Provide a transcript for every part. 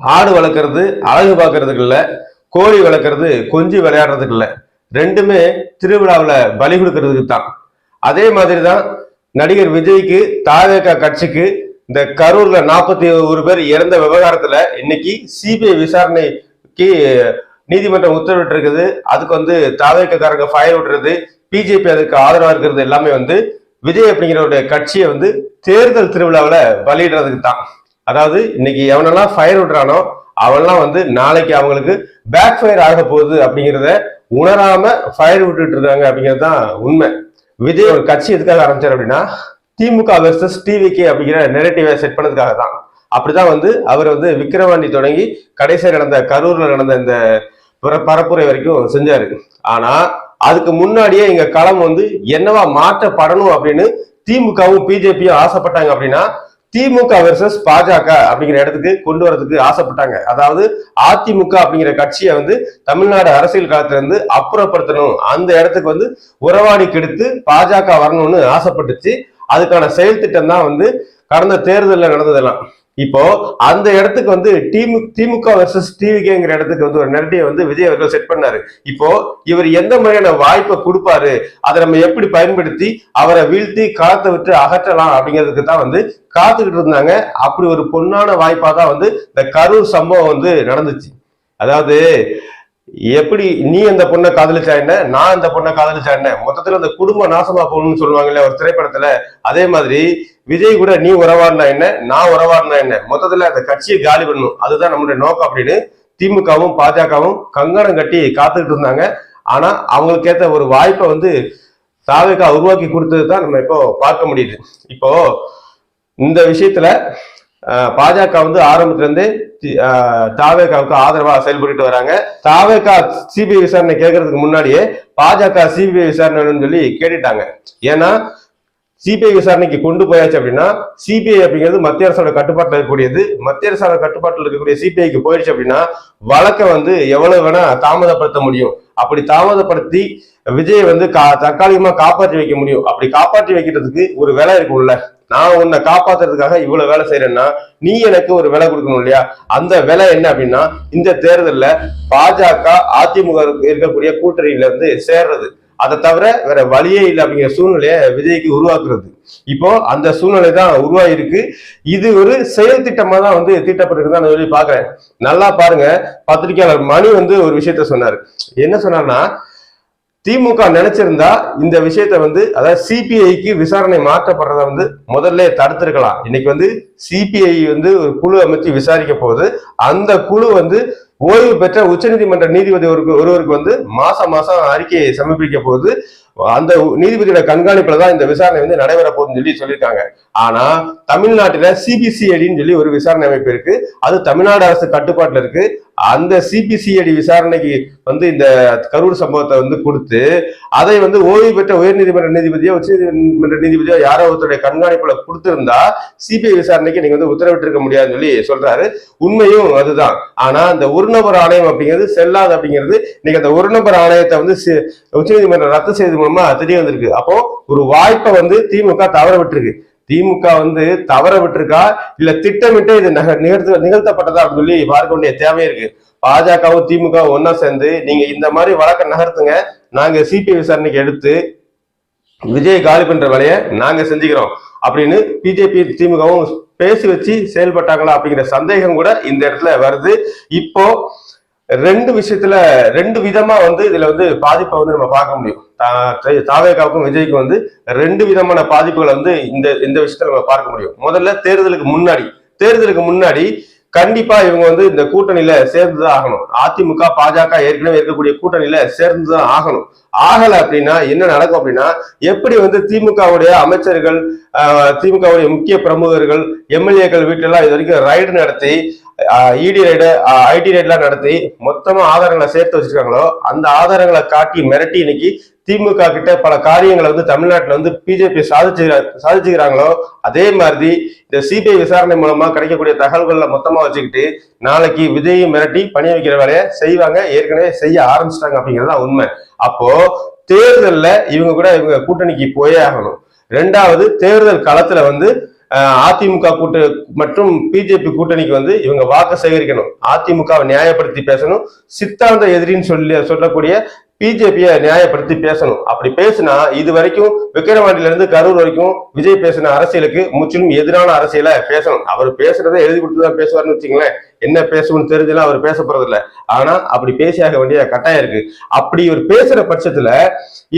ஆடு வளர்க்கறது அழகு பார்க்கறதுக்கு இல்ல கோழி வளர்க்கறது கொஞ்சி விளையாடுறதுக்கு இல்லை. ரெண்டுமே திருவிழாவில் பலி கொடுக்கறதுக்கு தான். அதே மாதிரி தான் நடிகர் விஜய்க்கு தாவேக கட்சிக்கு இந்த கரூர்ல நாற்பத்தி ஒரு பேர் இறந்த விவகாரத்துல இன்னைக்கு சிபிஐ விசாரணைக்கு நீதிமன்றம் உத்தரவிட்டிருக்குது. அதுக்கு வந்து தாவேக்காரங்க ஃபயர் விடுறது பிஜேபி அதுக்கு ஆதரவா இருக்கிறது எல்லாமே வந்து விஜய் அப்படிங்கிறவருடைய கட்சியை வந்து தேர்தல் திருவிழாவில் பலியிடுறதுக்கு தான். அதாவது இன்னைக்கு எவனெல்லாம் ஃபயர் விடுறானோ அவன்லாம் வந்து நாளைக்கு அவங்களுக்கு பேக் ஃபயர் ஆக போகுது அப்படிங்கிறத உணராம ஃபயர் விட்டுட்டு இருக்காங்க அப்படிங்கிறது தான் உண்மை. விஜய் ஒரு கட்சி எதுக்காக ஆரம்பிச்சார் அப்படின்னா திமுக வெர்சஸ் டிவிகே அப்படிங்கிற நெரட்டிவை செட் பண்ணதுக்காக தான். அப்படிதான் வந்து அவர் வந்து விக்கிரவாண்டி தொடங்கி கடைசியில் நடந்த கரூர்ல நடந்த இந்த புற- பரப்புரை வரைக்கும் செஞ்சாரு. ஆனா அதுக்கு முன்னாடியே எங்க களம் வந்து என்னவா மாற்றப்படணும் அப்படின்னு திமுகவும் பிஜேபியும் ஆசைப்பட்டாங்க அப்படின்னா திமுக வெர்சஸ் பாஜக அப்படிங்கிற இடத்துக்கு கொண்டு வரதுக்கு ஆசைப்பட்டாங்க. அதாவது அதிமுக அப்படிங்கிற கட்சியை வந்து தமிழ்நாடு அரசியல் காலத்திலிருந்து அப்புறப்படுத்தணும். அந்த இடத்துக்கு வந்து உறவாடி கெடுத்து பாஜக வரணும்னு ஆசைப்பட்டுச்சு. அதுக்கான செயல் திட்டம் தான் வந்து கடந்த தேர்தலில் நடந்ததெல்லாம். இப்போ அந்த இடத்துக்கு வந்து திமு திமுக வெர்சஸ் டிவிகேங்கிற இடத்துக்கு வந்து ஒரு நெரட்டிவை வந்து விஜய் அவர்கள் செட் பண்ணாரு. இப்போ இவர் எந்த மாதிரியான வாய்ப்பை கொடுப்பாரு அதை நம்ம எப்படி பயன்படுத்தி அவரை வீழ்த்தி களத்தை விட்டு அகற்றலாம் அப்படிங்கிறதுக்கு தான் வந்து காத்துக்கிட்டு இருந்தாங்க. அப்படி ஒரு பொன்னான வாய்ப்பா தான் வந்து இந்த கரூர் சம்பவம் வந்து நடந்துச்சு. அதாவது எப்படி நீ அந்த பொண்ணை காதலிச்சா என்ன? நான் அந்த பொண்ணை காதலிச்சா என்ன? மொத்தத்துல அந்த குடும்ப நாசமா போகணும்னு சொல்லுவாங்கல்ல ஒரு திரைப்படத்துல. அதே மாதிரி விஜய் கூட நீ உறவாடினா என்ன? நான் உறவாடினா என்ன? மொத்தத்துல அந்த கட்சியை காலி பண்ணணும். அதுதான் நம்மளுடைய நோக்கம் அப்படின்னு திமுகவும் பாஜகவும் கங்கணம் கட்டி காத்துக்கிட்டு இருந்தாங்க. ஆனா அவங்களுக்கு ஏத்த ஒரு வாய்ப்பை வந்து சாவிகா உருவாக்கி கொடுத்தது தான் நம்ம இப்போ பார்க்க முடியுது. இப்போ இந்த விஷயத்துல பாஜக வந்து ஆரம்பத்துல இருந்தே தாவேகாவுக்கு ஆதரவாக செயல்பட்டு வராங்க. தாவேகா சிபிஐ விசாரணை கேட்கறதுக்கு முன்னாடியே பாஜக சிபிஐ விசாரணை சொல்லி கேட்டுட்டாங்க. ஏன்னா சிபிஐ விசாரணைக்கு கொண்டு போயாச்சு அப்படின்னா சிபிஐ அப்படிங்கிறது மத்திய அரசோட கட்டுப்பாட்டில் இருக்கக்கூடியது. மத்திய அரசோட கட்டுப்பாட்டில் இருக்கக்கூடிய சிபிஐக்கு போயிடுச்சு அப்படின்னா வழக்கை வந்து எவ்வளவு வேணா தாமதப்படுத்த முடியும். அப்படி தாமதப்படுத்தி விஜய் வந்து கா தற்காலிகமா காப்பாற்றி வைக்க முடியும். அப்படி காப்பாற்றி வைக்கிறதுக்கு ஒரு வேலை இருக்கும்ல. நான் உன்னை காப்பாத்துறதுக்காக இவ்வளவு வேலை செய்யறேன்னா நீ எனக்கு ஒரு விலை கொடுக்கணும் இல்லையா? அந்த விலை என்ன அப்படின்னா இந்த தேர்தலில் பாஜக அதிமுக இருக்கக்கூடிய கூட்டணியில இருந்து சேர்றது. அதை தவிர வேற வழியே இல்லை அப்படிங்கிற சூழ்நிலையை விஜய்க்கு உருவாக்குறது. இப்போ அந்த சூழ்நிலை தான் உருவாயிருக்கு. இது ஒரு செயல் திட்டமா தான் வந்து தீட்டப்பட்டிருக்கு நான் சொல்லி பாக்குறேன் நல்லா பாருங்க. பத்திரிகையாளர் மணி வந்து ஒரு விஷயத்த சொன்னாரு. என்ன சொன்னார்னா திமுக நினைச்சிருந்தா இந்த விஷயத்த வந்து அதாவது சிபிஐக்கு விசாரணை மாற்றப்படுறத வந்து முதல்ல தடுத்திருக்கலாம். இன்னைக்கு வந்து சிபிஐ வந்து ஒரு குழு அமைச்சு விசாரிக்க போகுது. அந்த குழு வந்து ஓய்வு பெற்ற உச்சநீதிமன்ற நீதிபதி ஒருவருக்கு வந்து மாசம் மாசம் அறிக்கையை சமர்ப்பிக்க போகுது. அந்த நீதிபதியோட கண்காணிப்புல தான் இந்த விசாரணை வந்து நடைபெற போகுதுன்னு சொல்லி சொல்லியிருக்காங்க. ஆனா தமிழ்நாட்டில சிபிசிஐடின்னு சொல்லி ஒரு விசாரணை அமைப்பு இருக்கு. அது தமிழ்நாடு அரசு கட்டுப்பாட்டுல இருக்கு. அந்த சிபிசிஐடி விசாரணைக்கு வந்து இந்த கரூர் சம்பவத்தை வந்து கொடுத்து அதை வந்து ஓய்வு பெற்ற உயர்நீதிமன்ற நீதிபதியோ உச்சநீதிமன்ற நீதிபதியோ யாரோ ஒருத்தருடைய கண்காணிப்புல கொடுத்திருந்தா சிபிஐ விசாரணைக்கு நீங்க வந்து உத்தரவிட்டிருக்க முடியாதுன்னு சொல்லி சொல்றாரு. உண்மையும் அதுதான். ஆனா இந்த ஒரு நபர் ஆணையம் அப்படிங்கிறது செல்லாது அப்படிங்கிறது இன்னைக்கு அந்த ஒரு நபர் ஆணையத்தை வந்து சி- உச்சநீதிமன்றம் ரத்து செய்தது மூலமா தெரிய வந்திருக்கு. அப்போ ஒரு வாய்ப்பை வந்து திமுக தவற விட்டுருக்கு திமுக வந்து தவற விட்டுருக்கா? இல்ல திட்டமிட்டு இது நக- நிகழ்த்து நிகழ்த்தப்பட்டதா அப்படின்னு சொல்லி பார்க்க வேண்டிய தேவை இருக்கு. பாஜகவும் திமுக ஒன்னா சேர்ந்து நீங்க இந்த மாதிரி வழக்க நகர்த்துங்க. நாங்க சிபிஐ விசாரணைக்கு எடுத்து விஜய் காலி பண்ற வேலையை நாங்க செஞ்சுக்கிறோம் அப்படின்னு பிஜேபி திமுகவும் பேசி வச்சு செயல்பட்டாங்களா அப்படிங்கிற சந்தேகம் கூட இந்த இடத்துல வருது. இப்போ ரெண்டு விஷயத்துல ரெண்டு விதமா வந்து இதுல வந்து பாதிப்பை வந்து நம்ம பார்க்க முடியும். தாவேகாவுக்கும் விஜய்க்கும் வந்து ரெண்டு விதமான பாதிப்புகளை வந்து இந்த இந்த விஷயத்துல நம்ம பார்க்க முடியும். முதல்ல தேர்தலுக்கு முன்னாடி தேர்தலுக்கு முன்னாடி கண்டிப்பா இவங்க வந்து இந்த கூட்டணியில சேர்ந்துதான் ஆகணும். அதிமுக பாஜக ஏற்கனவே இருக்கக்கூடிய கூட்டணியில சேர்ந்துதான் ஆகணும். ஆகல அப்படின்னா என்ன நடக்கும் அப்படின்னா எப்படி வந்து திமுகவுடைய அமைச்சர்கள் திமுகவுடைய முக்கிய பிரமுகர்கள் எம்எல்ஏக்கள் வீட்டெல்லாம் இது வரைக்கும் ரைடு நடத்தி இடி ரைடு ஐடி ரைட்லாம் நடத்தி மொத்தமா ஆதாரங்களை சேர்த்து வச்சிருக்காங்களோ அந்த ஆதாரங்களை காட்டி மிரட்டி இன்னைக்கு திமுக கிட்ட பல காரியங்களை வந்து தமிழ்நாட்டுல வந்து பிஜேபி சாதிச்சு சாதிச்சுக்கிறாங்களோ அதே மாதிரி இந்த சிபிஐ விசாரணை மூலமா கிடைக்கக்கூடிய தகவல்களை மொத்தமா வச்சுக்கிட்டு நாளைக்கு விஜயை மிரட்டி பணி வைக்கிற வேலையை செய்வாங்க ஏற்கனவே செய்ய ஆரம்பிச்சிட்டாங்க அப்படிங்கிறது உண்மை. அப்போ தேர்தல்ல இவங்க கூட இவங்க கூட்டணிக்கு போயே ஆகணும். ரெண்டாவது தேர்தல் களத்துல வந்து அதிமுக கூட்டு மற்றும் பிஜேபி கூட்டணிக்கு வந்து இவங்க வாக்கு சேகரிக்கணும். அதிமுகவை நியாயப்படுத்தி பேசணும். சித்தாந்த எதிரின்னு சொல்லி சொல்லக்கூடிய பிஜேபியை நியாயப்படுத்தி பேசணும். அப்படி பேசினா இது வரைக்கும் விக்கிரவாண்டியில இருந்து கரூர் வரைக்கும் விஜய் பேசின அரசியலுக்கு முற்றிலும் எதிரான அரசியலை பேசணும். அவர் பேசுறதை எழுதி கொடுத்துதான் பேசுவார்னு வச்சுங்களேன் என்ன பேசணும்னு தெரிஞ்செல்லாம் அவர் பேச போறது இல்லை ஆனா அப்படி பேசியாக வேண்டிய கட்டாயம் இருக்கு. அப்படி இவர் பேசுற பட்சத்துல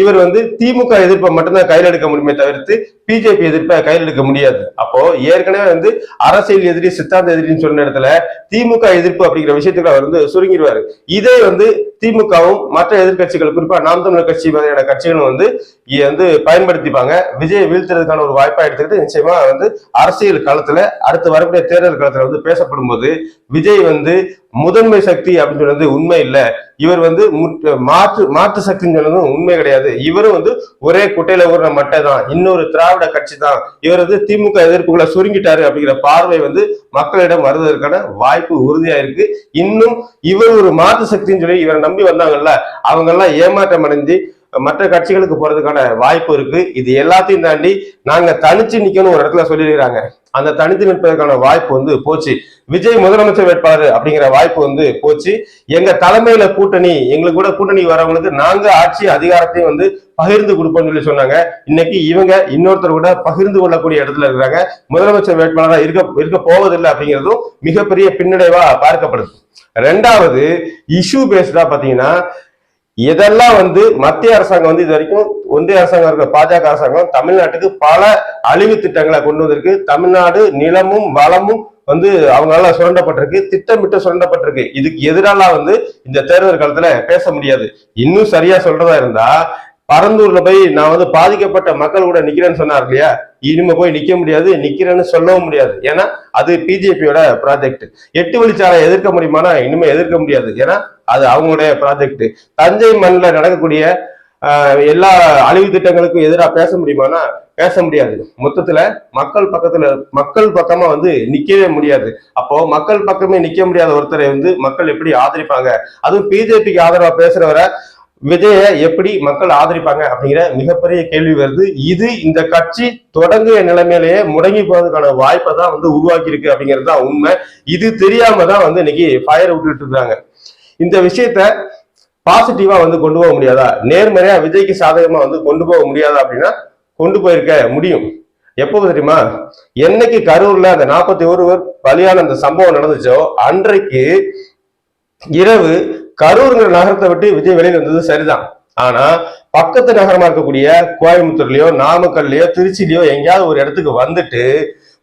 இவர் வந்து திமுக எதிர்ப்பை மட்டும்தான் கையில் எடுக்க முடியுமே தவிர்த்து பிஜேபி எதிர்ப்பை கையில் எடுக்க முடியாது. அப்போ ஏற்கனவே வந்து அரசியல் எதிரி சித்தாந்த எதிரின்னு சொன்ன இடத்துல திமுக எதிர்ப்பு அப்படிங்கிற விஷயத்துக்கு அவர் வந்து சுருங்கிடுவாரு. இதே வந்து திமுகவும் மற்ற எதிர்க்கட்சிகள் குறிப்பா நாம் தமிழர் கட்சி மாதிரியான கட்சிகளும் வந்து வந்து பயன்படுத்திப்பாங்க. விஜய் வீழ்த்துறதுக்கான ஒரு வாய்ப்பா எடுத்துக்கிட்டு நிச்சயமா வந்து அரசியல் களத்துல அடுத்து வரக்கூடிய தேர்தல் களத்துல வந்து பேசப்படும் போது விஜய் வந்து முதன்மை சக்தி அப்படின்னு சொல்றது உண்மை இல்ல. இவர் வந்து முற்று- மாற்று மாற்று சக்தின்னு சொன்னதும் உண்மை கிடையாது. இவரும் வந்து ஒரே குட்டையில ஊர்ற மட்டை தான். இன்னொரு திராவிட கட்சி தான். இவர் வந்து திமுக எதிர்ப்புகளை சுருங்கிட்டாரு அப்படிங்கிற பார்வை வந்து மக்களிடம் வருவதற்கான வாய்ப்பு உறுதியா இருக்கு இன்னும் இவர் ஒரு மாற்று சக்தின்னு சொல்லி இவரை நம்பி வந்தாங்கல்ல அவங்க எல்லாம் ஏமாற்றம் அடைஞ்சு மற்ற கட்சிகளுக்கு போறதுக்கான வாய்ப்பு இருக்கு. இது எல்லாத்தையும் தாண்டி நாங்க தனிச்சு நிக்கணும் ஒரு இடத்துல சொல்லியிருக்கிறாங்க. அந்த தனித்து நிற்பதற்கான வாய்ப்பு வந்து போச்சு. விஜய் முதலமைச்சர் வேட்பாளர் அப்படிங்கிற வாய்ப்பு வந்து போச்சு. எங்க தலைமையில கூட்டணி எங்களுக்கு கூட கூட்டணி வரவங்களுக்கு நாங்க ஆட்சி அதிகாரத்தையும் வந்து பகிர்ந்து கொடுப்போம்னு சொல்லி சொன்னாங்க. இன்னைக்கு இவங்க இன்னொருத்தர் கூட பகிர்ந்து கொள்ளக்கூடிய இடத்துல இருக்கிறாங்க. முதலமைச்சர் வேட்பாளராக இருக்க இருக்க போவதில்லை அப்படிங்கிறதும் மிகப்பெரிய பின்னடைவா பார்க்கப்படுது. ரெண்டாவது இஷ்யூ பேஸ்டா பாத்தீங்கன்னா இதெல்லாம் வந்து மத்திய அரசாங்கம் வந்து இது வரைக்கும் ஒன்றிய அரசாங்கம் இருக்கிற பாஜக அரசாங்கம் தமிழ்நாட்டுக்கு பல அழிவு திட்டங்களை கொண்டு வந்திருக்கு. தமிழ்நாடு நிலமும் வளமும் வந்து அவங்களால சுரண்டப்பட்டிருக்கு. திட்டமிட்டு சுரண்டப்பட்டிருக்கு. இதுக்கு எதிராலாம் வந்து இந்த தேர்தல் காலத்துல பேச முடியாது. இன்னும் சரியா சொல்றதா இருந்தா பரந்தூர்ல போய் நான் வந்து பாதிக்கப்பட்ட மக்கள் கூட நிக்கிறேன்னு சொன்னார் இல்லையா? இனிமே போய் நிக்க முடியாது நிக்கிறேன்னு சொல்லவும் முடியாது. ஏன்னா அது பிஜேபியோட ப்ராஜெக்ட் எட்டு வழிச்சாலை எதிர்க்க முடியுமானா இனிமே எதிர்க்க முடியாது. ஏன்னா அது அவங்களுடைய ப்ராஜெக்ட் தஞ்சை மண்ணில் நடக்கக்கூடிய ஆஹ், எல்லா அழிவு திட்டங்களுக்கும் எதிராக பேச முடியுமானா பேச முடியாது. மொத்தத்துல மக்கள் பக்கத்துல மக்கள் பக்கமா வந்து நிக்கவே முடியாது. அப்போ மக்கள் பக்கமே நிக்க முடியாத ஒருத்தரை வந்து மக்கள் எப்படி ஆதரிப்பாங்க? அதுவும் பிஜேபிக்கு ஆதரவா பேசுறவரை விஜய எப்படி மக்கள் ஆதரிப்பாங்க அப்படிங்கிற மிகப்பெரிய கேள்வி வருது. இது இந்த கட்சி தொடங்கிய நிலைமையிலேயே முடங்கி போவதற்கான வாய்ப்பை தான் வந்து உருவாக்கி இருக்கு அப்படிங்கிறது தான் உண்மை. இது தெரியாம தான் வந்து இன்னைக்கு ஃபயர் விட்டுட்டு இருக்காங்க. இந்த விஷயத்த பாசிட்டிவா வந்து கொண்டு போக முடியாதா? நேர்மறையா விஜய்க்கு சாதகமா வந்து கொண்டு போக முடியாதா அப்படின்னா கொண்டு போயிருக்க முடியும். எப்போ தெரியுமா? என்னைக்கு கரூர்ல அந்த நாற்பத்தி ஒருவர் பலியான அந்த சம்பவம் நடந்துச்சோ அன்றைக்கு இரவு கரூருங்கிற நகரத்தை விட்டு விஜய் வெளியில் வந்தது சரிதான். ஆனா பக்கத்து நகரமா இருக்கக்கூடிய கோயம்புத்தூர்லயோ நாமக்கல்லையோ திருச்சிலயோ எங்கேயாவது ஒரு இடத்துக்கு வந்துட்டு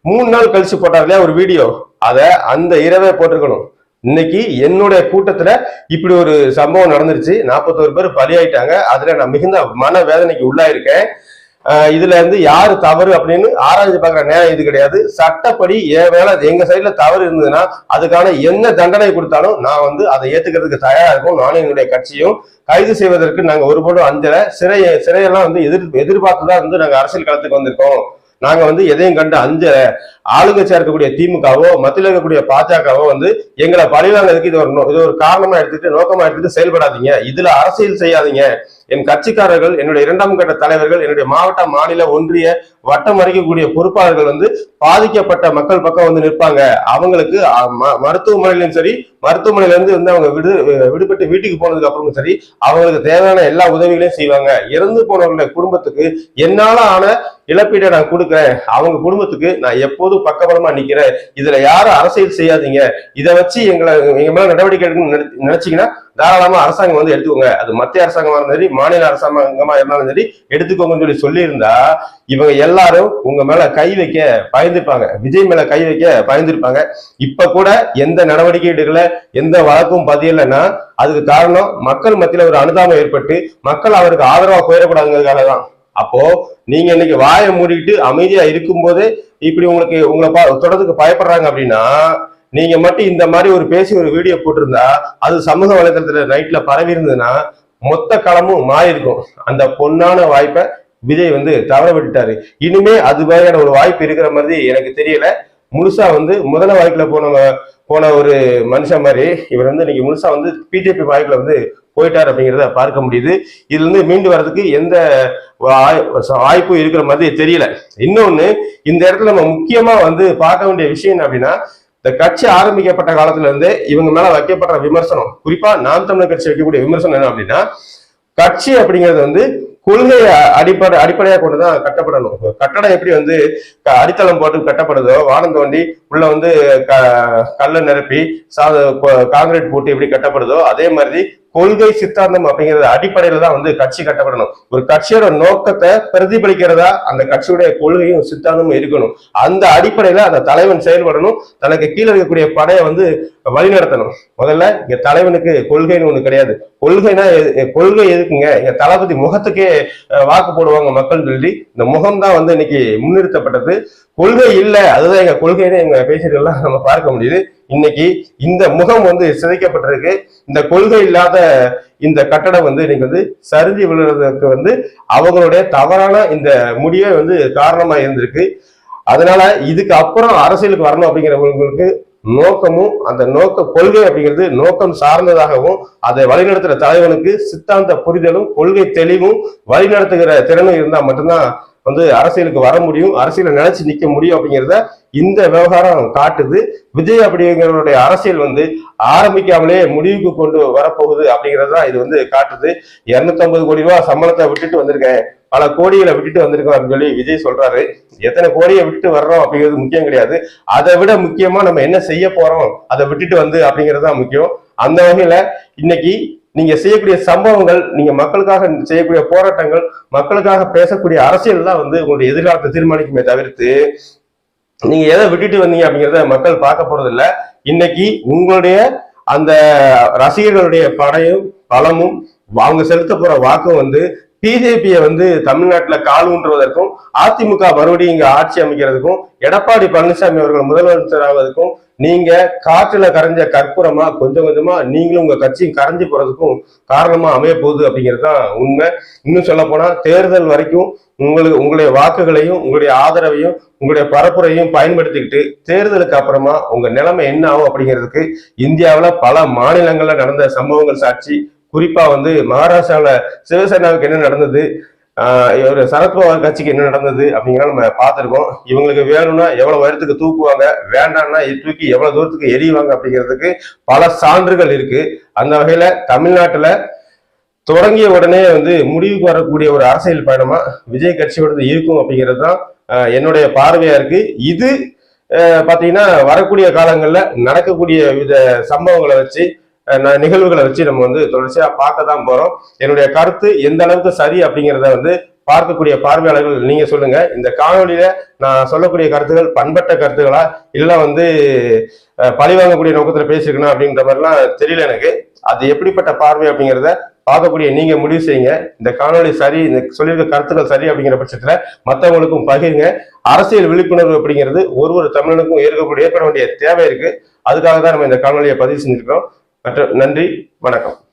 மூணு நாள் கழிச்சு போட்டார் இல்லையா ஒரு வீடியோ? அதை அந்த இரவே போட்டிருக்கணும். இன்னைக்கு என்னுடைய கூட்டத்துல இப்படி ஒரு சம்பவம் நடந்துருச்சு. நாற்பத்தோரு பேர் பலியாயிட்டாங்க. அதுல நான் மிகுந்த மன வேதனைக்கு உள்ளாயிருக்கேன். இதுல இருந்து யாரு தவறு அப்படின்னு ஆராய்ச்சி பார்க்குற நேரம் இது கிடையாது. சட்டப்படி என் எங்க சைட்ல தவறு இருந்ததுன்னா அதுக்கான என்ன தண்டனை கொடுத்தாலும் நான் வந்து அதை ஏத்துக்கிறதுக்கு தயாரா இருக்கும். நானும் என்னுடைய கட்சியும் கைது செய்வதற்கு நாங்க ஒருபோதும் அஞ்சல. சிறை சிறையெல்லாம் வந்து எதிர் எதிர்பார்த்து தான் வந்து நாங்க அரசியல் களத்துக்கு வந்திருக்கோம். நாங்க வந்து எதையும் கண்டு அஞ்சல. ஆளுங்கட்சியா இருக்கக்கூடிய திமுகவோ மத்தியில் இருக்கக்கூடிய பாஜகவோ வந்து எங்களை பழிவாங்கிறதுக்கு இது ஒரு நோ- இது ஒரு காரணமா எடுத்துட்டு நோக்கமா எடுத்துட்டு செயல்படாதீங்க. இதுல அரசியல் செய்யாதீங்க. என் கட்சிக்காரர்கள் என்னுடைய இரண்டாம் கட்ட தலைவர்கள் என்னுடைய மாவட்ட மாநில ஒன்றிய வட்டம் அறிக்கக்கூடிய பொறுப்பாளர்கள் வந்து பாதிக்கப்பட்ட மக்கள் பக்கம் வந்து நிற்பாங்க. அவங்களுக்கு ம- மருத்துவமனையிலும் சரி மருத்துவமனையில இருந்து வந்து அவங்க விடு விடுபட்டு வீட்டுக்கு போனதுக்கு அப்புறமும் சரி அவங்களுக்கு தேவையான எல்லா உதவிகளையும் செய்வாங்க. இறந்து போனவர்களுடைய குடும்பத்துக்கு என்னால ஆன இழப்பீடை நான் கொடுக்குறேன். அவங்க குடும்பத்துக்கு நான் எப்போதும் பக்கபலமா நிக்கிறேன். இதுல யாரும் அரசியல் செய்யாதீங்க. இதை வச்சு எங்களை எங்க மேல நடவடிக்கை எடுக்கணும்னு நினை- நினைச்சீங்கன்னா தாராளமா அரசாங்கம் வந்து எடுத்துக்கோங்க. அது மத்திய அரசாங்கமா இருந்தாலும் சரி மாநில அரசாங்கமா இருந்தாலும் சரி எடுத்துக்கோங்கன்னு சொல்லி சொல்லியிருந்தா இவங்க எல்லாரும் உங்க மேல கை வைக்க பயந்துருப்பாங்க விஜய் மேல கை வைக்க பயந்துருப்பாங்க. இப்ப கூட எந்த நடவடிக்கை எடுக்கல எந்த வழக்கும் பதியலைன்னா அதுக்கு காரணம் மக்கள் மத்தியில ஒரு அனுதாபம் ஏற்பட்டு மக்கள் அவருக்கு ஆதரவா போயிடக்கூடாதுங்கிறதுக்காக தான் அப்போ நீங்க இன்னைக்கு வாயை மூடிட்டு அமைதியா இருக்கும்போது இப்படி உங்களுக்கு உங்களை தொடர்றதுக்கு பயப்படுறாங்க அப்படின்னா நீங்க மட்டும் இந்த மாதிரி ஒரு பேசி ஒரு வீடியோ போட்டிருந்தா அது சமூக வலைதளத்துல நைட்ல பரவி இருந்ததுன்னா மொத்த களமும் மாறி இருக்கும் அந்த பொன்னான வாய்ப்பை விஜய் வந்து தவற விட்டுட்டாரு. இனிமே அது மாதிரியான ஒரு வாய்ப்பு இருக்கிற மாதிரி எனக்கு தெரியல. முழுசா வந்து முதல வாய்க்குல போனவங்க போன ஒரு மனுஷன் மாதிரி இவர் வந்து இன்னைக்கு முழுசா வந்து பிஜேபி வாய்ப்புல வந்து போயிட்டார் அப்படிங்கிறத பார்க்க முடியுது. இதுல இருந்து மீண்டு வர்றதுக்கு எந்த வாய்ப்பும் இருக்கிற மாதிரி தெரியல. இன்னொன்னு இந்த இடத்துல நம்ம முக்கியமா வந்து பார்க்க வேண்டிய விஷயம் என்ன அப்படின்னா இந்த கட்சி ஆரம்பிக்கப்பட்ட காலத்துல இருந்து இவங்க மேல வைக்கப்படுற விமர்சனம் குறிப்பா நாம் தமிழர் கட்சி வைக்கக்கூடிய விமர்சனம் என்ன அப்படின்னா கட்சி அப்படிங்கிறது வந்து கொள்கை அடிப்படை அடிப்படையாக கொண்டுதான் கட்டப்படணும். கட்டடம் எப்படி வந்து அடித்தளம் போட்டு கட்டப்படுதோ வானம் தோண்டி உள்ள வந்து க- கல்லை நிரப்பி சா காங்கிரீட் போட்டு எப்படி கட்டப்படுதோ அதே மாதிரி கொள்கை சித்தாந்தம் அப்படிங்கிறது அடிப்படையில தான் வந்து கட்சி கட்டப்படணும். ஒரு கட்சியோட நோக்கத்தை பிரதிபலிக்கிறதா அந்த கட்சியுடைய கொள்கையும் சித்தாந்தமும் இருக்கணும். அந்த அடிப்படையில அந்த தலைவன் செயல்படணும். தனக்கு கீழே இருக்கக்கூடிய படையை வந்து வழிநடத்தணும். முதல்ல இங்க தலைவனுக்கு கொள்கைன்னு ஒண்ணு கிடையாது. கொள்கைனா கொள்கை எதுக்குங்க? இங்க தளபதி முகத்துக்கே வாக்கு போடுவாங்க மக்கள் சொல்லி. இந்த முகம் தான் வந்து இன்னைக்கு முன்னிறுத்தப்பட்டது. கொள்கை இல்ல. அதுதான் எங்க கொள்கைன்னு எங்க பேசுறதெல்லாம் நம்ம பார்க்க முடியுது. இன்னைக்கு இந்த முகம் வந்து சிதைக்கப்பட்டிருக்கு. இந்த கொள்கை இல்லாத இந்த கட்டடம் வந்து இன்னைக்கு வந்து சரிஞ்சு விழுறதுக்கு வந்து அவங்களுடைய தவறான இந்த முடிவே வந்து காரணமா இருந்திருக்கு. அதனால இதுக்கு அப்புறம் அரசியலுக்கு வரணும் அப்படிங்கிறவங்களுக்கு நோக்கமும் அந்த நோக்க கொள்கை அப்படிங்கிறது நோக்கம் சார்ந்ததாகவும் அதை வழிநடத்துகிற தலைவனுக்கு சித்தாந்த புரிதலும் கொள்கை தெளிவும் வழிநடத்துகிற திறனும் இருந்தா மட்டும்தான் வந்து அரசியலுக்கு வர முடியும் அரசியல நினைச்சு நிக்க முடியும் அப்படிங்கிறத இந்த விவகாரம் காட்டுது. விஜய் அப்படிங்கிறவருடைய அரசியல் வந்து ஆரம்பிக்காமலே முடிவுக்கு கொண்டு வரப்போகுது அப்படிங்கிறது தான் இது வந்து காட்டுது. 250 கோடி ரூபாய் சம்பளத்தை விட்டுட்டு வந்திருக்கேன். பல கோடிகளை விட்டுட்டு வந்திருக்கோம் அப்படின்னு சொல்லி விஜய் சொல்றாரு. எத்தனை கோடியை விட்டுட்டு வர்றோம் அப்படிங்கிறது முக்கியம் கிடையாது. அதை விட முக்கியமா நம்ம என்ன செய்ய போறோம்? அதை விட்டுட்டு வந்து அப்படிங்கிறது தான் முக்கியம். அந்த வகையில இன்னைக்கு நீங்க செய்யக்கூடிய சம்பவங்கள் நீங்க மக்களுக்காக செய்யக்கூடிய போராட்டங்கள் மக்களுக்காக பேசக்கூடிய அரசியல் தான் வந்து உங்களுடைய எதிர்காலத்தை தீர்மானிக்குமே தவிர்த்து நீங்க எதை விட்டுட்டு வந்தீங்க அப்படிங்கிறத மக்கள் பார்க்க போறது இல்ல இன்னைக்கு உங்களுடைய அந்த ரசிகர்களுடைய படையும் பலமும் அவங்க செலுத்த போற வாக்கும் வந்து பிஜேபியை வந்து தமிழ்நாட்டுல கால் ஊன்றுவதற்கும் அதிமுக மறுபடியும் இங்க ஆட்சி அமைக்கிறதுக்கும் எடப்பாடி பழனிசாமி அவர்கள் முதலமைச்சர் ஆவதற்கும் நீங்க காற்றுல கரைஞ்ச கற்பூரமா கொஞ்சம் கொஞ்சமா நீங்களும் உங்க கட்சியும் கரைஞ்சு போறதுக்கும் காரணமா அமைய போகுது அப்படிங்கிறது தான் உண்மை. இன்னும் சொல்ல போனா தேர்தல் வரைக்கும் உங்களுக்கு உங்களுடைய வாக்குகளையும் உங்களுடைய ஆதரவையும் உங்களுடைய பரப்புரையும் பயன்படுத்திக்கிட்டு தேர்தலுக்கு அப்புறமா உங்க நிலைமை என்ன ஆகும் அப்படிங்கிறதுக்கு இந்தியாவில பல மாநிலங்கள்ல நடந்த சம்பவங்கள் சாட்சி. குறிப்பா வந்து மகாராஷ்டிராவில் சிவசேனாவுக்கு என்ன நடந்தது? ஒரு சரத்பவார் கட்சிக்கு என்ன நடந்தது அப்படிங்கிற நம்ம பார்த்துருக்கோம். இவங்களுக்கு வேணும்னா எவ்வளவு உயரத்துக்கு தூக்குவாங்க வேண்டாம்னா தூக்கி எவ்வளவு தூரத்துக்கு எரியுவாங்க அப்படிங்கிறதுக்கு பல சான்றுகள் இருக்கு. அந்த வகையில தமிழ்நாட்டுல தொடங்கிய உடனே வந்து முடிவுக்கு வரக்கூடிய ஒரு அரசியல் பயணமா விஜய் கட்சியோடது இருக்கும் அப்படிங்கிறது தான் என்னுடைய பார்வையா இருக்கு. இது ஆஹ் பாத்தீங்கன்னா வரக்கூடிய காலங்கள்ல நடக்கக்கூடிய வித சம்பவங்களை வச்சு நிகழ்வுகளை வச்சு நம்ம வந்து தொடர்ச்சியா பார்க்க தான் போறோம். என்னுடைய கருத்து எந்த அளவுக்கு சரி அப்படிங்கிறத வந்து பார்க்கக்கூடிய பார்வையாளர்கள் நீங்க சொல்லுங்க. இந்த காணொலியில நான் சொல்லக்கூடிய கருத்துக்கள் பண்பட்ட கருத்துக்களா இல்ல வந்து பழிவாங்கக்கூடிய பழி வாங்கக்கூடிய நோக்கத்துல பேசியிருக்கணும் அப்படின்ற மாதிரிலாம் தெரியல எனக்கு. அது எப்படிப்பட்ட பார்வை அப்படிங்கிறத பார்க்கக்கூடிய நீங்க முடிவு செய்யுங்க. இந்த காணொளி சரி இந்த சொல்லியிருக்க கருத்துக்கள் சரி அப்படிங்கிற பட்சத்துல மற்றவங்களுக்கும் பகிருங்க. அரசியல் விழிப்புணர்வு அப்படிங்கிறது ஒரு ஒரு தமிழனுக்கும் ஏற்கக்கூடிய ஏற்பட வேண்டிய தேவை இருக்கு. அதுக்காக தான் நம்ம இந்த காணொலியை பதிவு செஞ்சிருக்கிறோம். மற்ற நன்றி வணக்கம்.